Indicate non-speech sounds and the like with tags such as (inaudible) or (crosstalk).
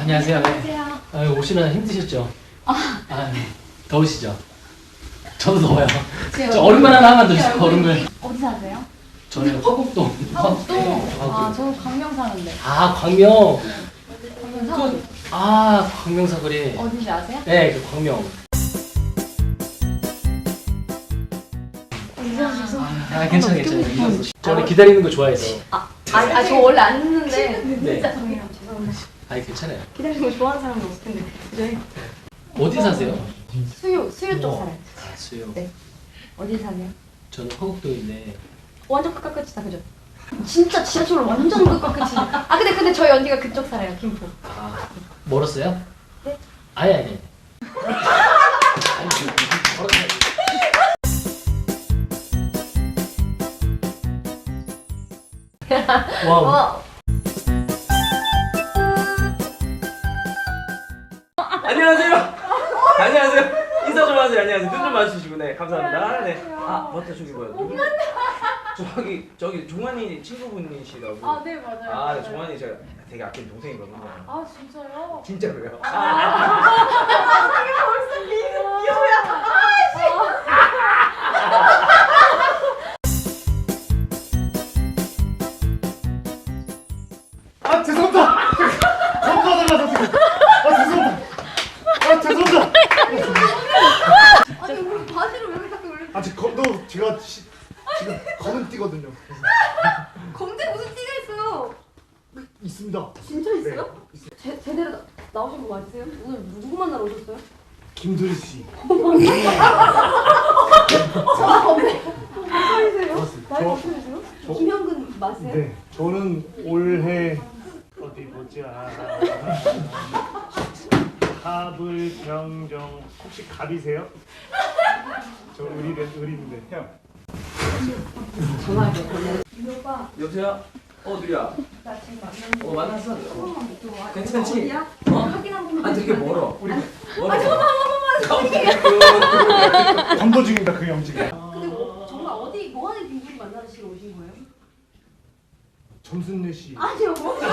안녕하세요. 네. 안녕하세요. 아유, 오시느라 힘드셨죠? 아, 더우시죠? 저도 더워요. 제저 얼음물 하나 하면 드세요, 얼음물. 어디 사세요? 저는 화곡동. 화곡동. 아, 화곡동. 저는 광명 사는데. 아, 광명. 광명 그, 아, 광명 사거리. 어딘지 아세요? 네, 그 광명. 아, 괜찮아, 괜찮아. 저는 기다리는 거 좋아해서. 아, 아, 저 원래 안 듣는데. 네. 아니, 괜찮아요. 기다리는 거 좋아하는 사람은 없을 텐데. 저희 어디 사세요? 수요, 수요 쪽 우와. 살아요. 아, 수요. 네. 어디 사세요? 저는 화곡동인데. 완전 끝과 끝이다, 그죠? 진짜 지하철로 완전 끝과 끝이네. 아, 근데, 근데 저희 언니가 그쪽 살아요, 김포. 아, 멀었어요? 네. 아니, 아니. 아니, 멀었어요. 와우. 어, 안녕하세요. 안녕하세요. 인사 좀 하세요. 안녕하세요. 눈 좀 마주치시고 네 감사합니다. 네. 아 맞다 저기 뭐야. 누구? 저기 저기 종환이 친구분이시라고. 아, 네, 맞아요. 아, 네, 종환이 제가 되게 아끼는 동생이거든요. 아, 진짜요? 진짜로요? 아 죄송합니다. 감사하다가 지금. 아 죄송합니다. 아 죄송합니다. 아니, 우리 바지를 왜 이렇게 올려? 아 지금 검도 제가 시, 지금 검은 띠거든요. (laughs) 검대 무슨 띠가 있어요? 있습니다. 진짜 있어요? 네. 제, 제대로 나, 나오신 거 맞으세요? 오늘 누구 만나러 오셨어요? 김두리 씨. (laughs) 맞습니다. 나이 저-? 저- 김현근 맞으세요? 네. 저는 올해 어디 보자. 갑을 병정 혹시 갑이세요? 저 을이래 을인데 형. 이 오빠, 여보세요? 어 누리야. 나 지금 만나는 어 만났어. 와. 괜찮지? 어디야? 어? 확인 한 번만. 아 되게. 멀어. 우리 멀어. 아, 잠깐만, 한 번만. 검도 중입니다 그 영지가. 근데 뭐, 정말 어디, 뭐 하는 빈분이 만나시러 오신 거예요? 점순례 씨. 아니요, 뭐. (laughs)